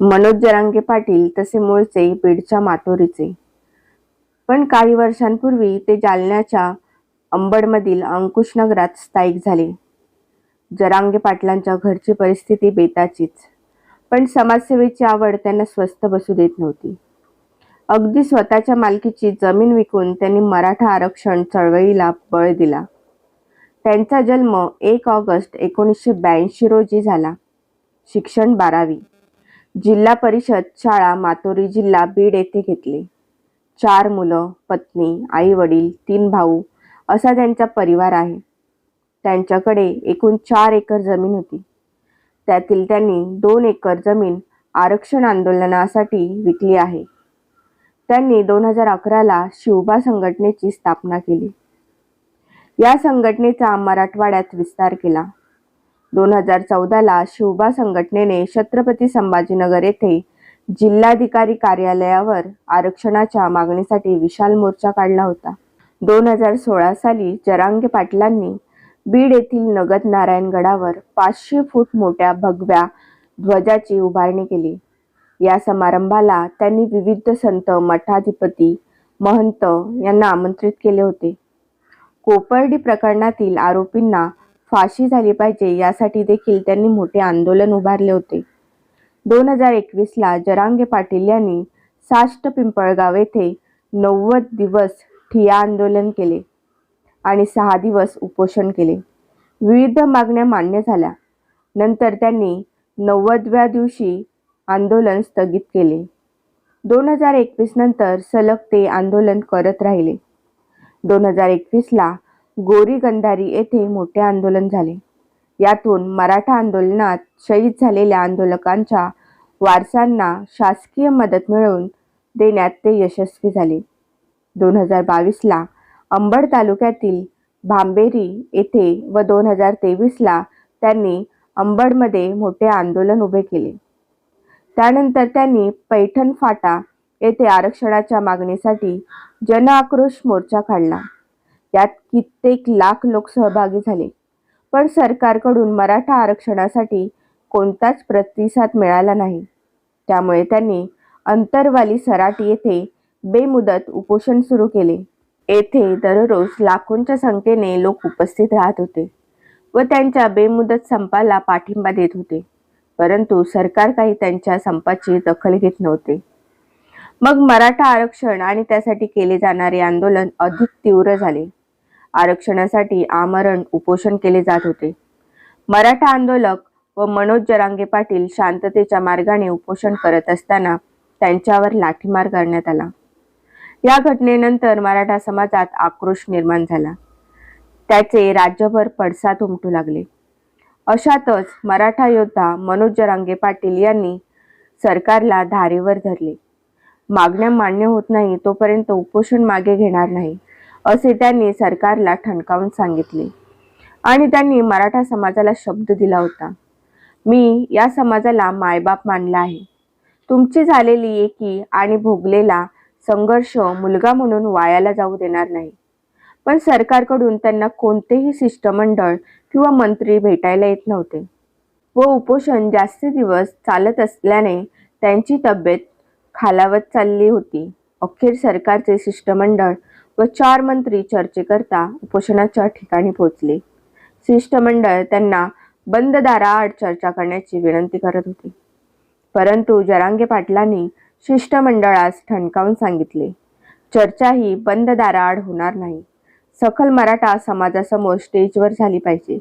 मनोज जरांगे पाटील तसे मूळचे बीडच्या मातोरीचे पण काही वर्षांपूर्वी ते जालन्याच्या अंबडमधील अंकुशनगरात स्थायिक झाले. जरांगे पाटलांच्या घरची परिस्थिती बेताचीच पण समाजसेवेची आवड त्यांना स्वस्थ बसू देत नव्हती. अगदी स्वतःच्या मालकीची जमीन विकून त्यांनी मराठा आरक्षण चळवळीला बळ दिला. त्यांचा जन्म एक ऑगस्ट एकोणीसशे ब्याऐंशी रोजी झाला. शिक्षण बारावी. जिल्हा परिषद शाळा मातोरी जिल्हा बीड येथे घेतली. चार मुलं पत्नी आई वडील तीन भाऊ असा त्यांचा परिवार आहे. त्यांच्याकडे एकूण चार एकर जमीन होती. त्यातील त्यांनी दोन एकर जमीन आरक्षण आंदोलनासाठी विकली आहे. त्यांनी दोन हजार अकराला शिवबा संघटनेची स्थापना केली. या संघटनेचा मराठवाड्यात विस्तार केला. दोन हजार चौदाला शिवबा संघटनेने छत्रपती संभाजीनगर येथे जिल्हाधिकारी कार्यालयावर आरक्षणाच्या मागणीसाठी विशाल मोर्चा काढला होता. दोन हजार सोळा साली जरांगे पाटलांनी बीड येथील नगद नारायणगडावर पाचशे फूट मोठ्या भगव्या ध्वजाची उभारणी केली. या समारंभाला त्यांनी विविध संत मठाधिपती महंत यांना आमंत्रित केले होते. कोपर्डी प्रकरणातील आरोपींना फाशी झाली पाहिजे यासाठी देखील त्यांनी मोठे आंदोलन उभारले होते. दोन हजार एकवीसला जरांगे पाटील यांनी साष्ट पिंपळगाव येथे नव्वद दिवस ठिया आंदोलन केले आणि सहा दिवस उपोषण केले. विविध मागण्या मान्य झाल्या. नंतर त्यांनी नव्वदव्या दिवशी आंदोलन स्थगित केले. दोन हजार एकवीस नंतर सलग ते आंदोलन करत राहिले. दोन हजार एकवीसला गोरी गंधारी येथे मोठे आंदोलन झाले. यातून मराठा आंदोलनात शहीद झालेल्या आंदोलकांच्या वारसांना शासकीय मदत मिळवून देण्यात ते यशस्वी झाले. दोन हजार बावीसला अंबड तालुक्यातील भांबेरी येथे व दोन हजार तेवीसला त्यांनी अंबडमध्ये मोठे आंदोलन उभे केले. त्यानंतर त्यांनी पैठण फाटा येथे आरक्षणाच्या मागणीसाठी जन आक्रोश मोर्चा काढला. यात कित्येक लाख लोक सहभागी झाले. पण सरकारकडून मराठा आरक्षणासाठी कोणताच प्रतिसाद मिळाला नाही. त्यामुळे त्यांनी अंतरवाली सराटी येथे बेमुदत उपोषण सुरू केले. येथे दररोज लाखोंच्या संख्येने लोक उपस्थित राहत होते व त्यांच्या बेमुदत संपाला पाठिंबा देत होते. परंतु सरकार काही त्यांच्या संपाची दखल घेत नव्हते. मग मराठा आरक्षण आणि त्यासाठी केले जाणारे आंदोलन अधिक तीव्र झाले. आरक्षणासाठी आमरण उपोषण केले जात होते. मराठा आंदोलक व मनोज जरांगे पाटील शांततेच्या मार्गाने उपोषण करत असताना त्यांच्यावर लाठीमार करण्यात आला. या घटनेनंतर मराठा समाजात आक्रोश निर्माण झाला. त्याचे राज्यभर पडसाद उमटू लागले. अशातच मराठा योद्धा मनोज जरांगे पाटील यांनी सरकारला धारेवर धरले. मागण्या मान्य होत नाही तोपर्यंत उपोषण मागे घेणार नाही. असे त्यांनी सरकारला ठणकावून सांगितले. आणि त्यांनी मराठा समाजाला शब्द दिला होता. मी या समाजाला मायबाप मानला आहे. तुमची झालेली एकी आणि भोगलेला संघर्ष मुलगा म्हणून वायाला जाऊ देणार नाही. पण सरकारकडून त्यांना कोणतेही शिष्टमंडळ किंवा मंत्री भेटायला येत नव्हते. व उपोषण जास्त दिवस चालत असल्याने त्यांची तब्येत खालावत चालली होती. अखेर सरकारचे शिष्टमंडळ व चार मंत्री चर्चेकरता उपोषणाच्या ठिकाणी पोहोचले. शिष्टमंडळ त्यांना बंद दाराआड चर्चा करण्याची विनंती करत होते. परंतु जरांगे पाटलांनी शिष्टमंडळास ठणकावून सांगितले चर्चा ही बंद दाराआड होणार नाही. सखल मराठा समाजासमोर स्टेजवर झाली पाहिजे.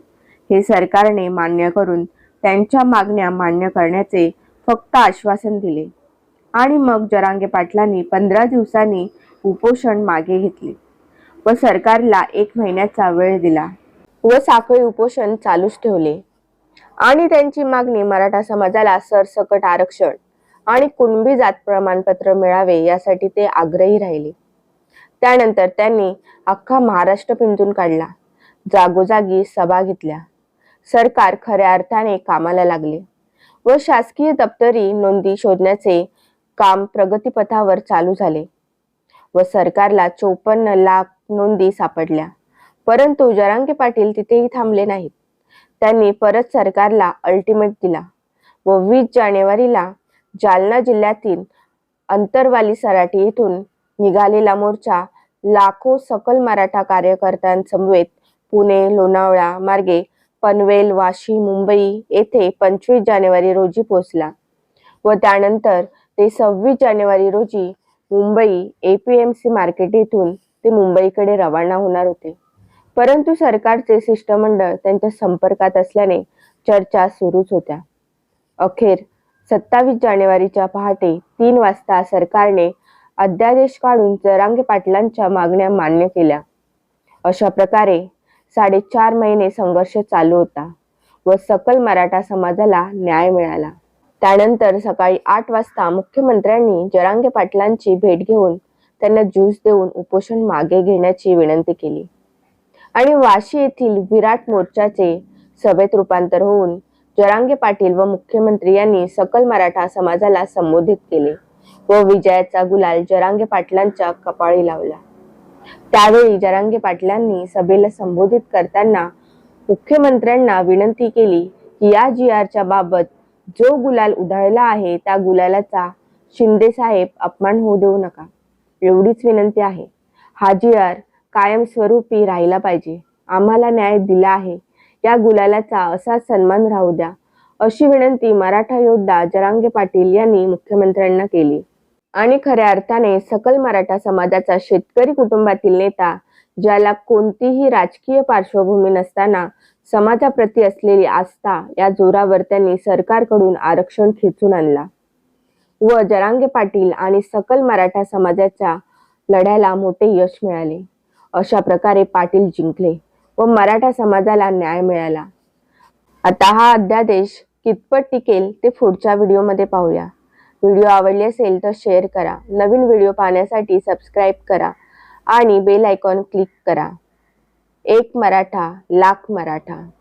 हे सरकारने मान्य करून त्यांच्या मागण्या मान्य करण्याचे फक्त आश्वासन दिले. आणि मग जरांगे पाटलांनी पंधरा दिवसांनी उपोषण मागे घेतले व सरकारला एक महिन्याचा वेळ दिला व साखळी उपोषण चालूच ठेवले. आणि त्यांची मागणी मराठा समाजाला सरसकट आरक्षण आणि कुणबी जात प्रमाणपत्र मिळावे यासाठी ते आग्रही राहिले. त्यानंतर त्यांनी अख्खा महाराष्ट्र पिंजून काढला. जागोजागी सभा घेतल्या. सरकार खऱ्या अर्थाने कामाला लागले व शासकीय दप्तरी नोंदी शोधण्याचे काम प्रगतीपथावर चालू झाले. व सरकारला चोपन्न लाख नोंदी सापडल्या. परंतु जरांगे पाटील तिथेही थांबले नाहीत. त्यांनी परत सरकारला अल्टिमेट दिला व वीस जानेवारीला जालना जिल्ह्यातील अंतरवाली सराटी येथून निघालेला मोर्चा लाखो सकल मराठा कार्यकर्त्यांसमवेत पुणे लोणावळा मार्गे पनवेल वाशी मुंबई येथे पंचवीस जानेवारी रोजी पोहोचला व त्यानंतर ते सव्वीस जानेवारी रोजी मुंबई एपीएमसी मार्केट येथून ते मुंबईकडे रवाना होणार होते. परंतु सरकारचे शिष्टमंडळ त्यांच्या संपर्कात असल्याने चर्चा सुरूच होत्या. अखेर सत्तावीस जानेवारीच्या पहाटे तीन वाजता सरकारने अध्यादेश काढून जरांगे पाटलांच्या मागण्या मान्य केल्या. अशा प्रकारे साडेचार महिने संघर्ष चालू होता व सकल मराठा समाजाला न्याय मिळाला. त्यानंतर सकाळी आठ वाजता मुख्यमंत्र्यांनी जरांगे पाटलांची भेट घेऊन त्यांना ज्यूस देऊन उपोषण मागे घेण्याची विनंती केली. आणि वाशी येथील विराट मोर्चाचे सभेत रूपांतर होऊन जरांगे पाटील व मुख्यमंत्री यांनी सकल मराठा समाजाला संबोधित केले व विजयाचा गुलाल जरांगे पाटलांच्या कपाळी लावला. त्यावेळी जरांगे पाटलांनी सभेला संबोधित करताना मुख्यमंत्र्यांना विनंती केली की या जी आरच्या बाबत जो गुलाल उधळला आहे त्या गुलालाचा शिंदे साहेब अपमान होऊ देऊ नका. एवढीच विनंती आहे. हा आर कायमस्वरूपी राहिला पाहिजे. आम्हाला न्याय दिला आहे. या गुलालाचा असा सन्मान राहू द्या. अशी विनंती मराठा योद्धा जरांगे पाटील यांनी मुख्यमंत्र्यांना केली. आणि खऱ्या अर्थाने सकल मराठा समाजाचा शेतकरी कुटुंबातील नेता ज्याला कोणतीही राजकीय पार्श्वभूमी नसताना समाजाप्रती असलेली आस्था या जोरावर त्यांनी सरकारकडून आरक्षण खेचून आणला. व जरांगे पाटील आणि सकल मराठा समाजाच्या लढ्याला मोठे यश मिळाले. अशा प्रकारे पाटील जिंकले व मराठा समाजाला न्याय मिळाला. आता हा अध्यादेश कितपत टिकेल ते पुढच्या व्हिडिओमध्ये पाहूया. व्हिडिओ आवडली असेल तर शेअर करा. नवीन व्हिडिओ पाहण्यासाठी सबस्क्राईब करा आणि बेल आयकॉन क्लिक करा. एक मराठा लाख मराठा.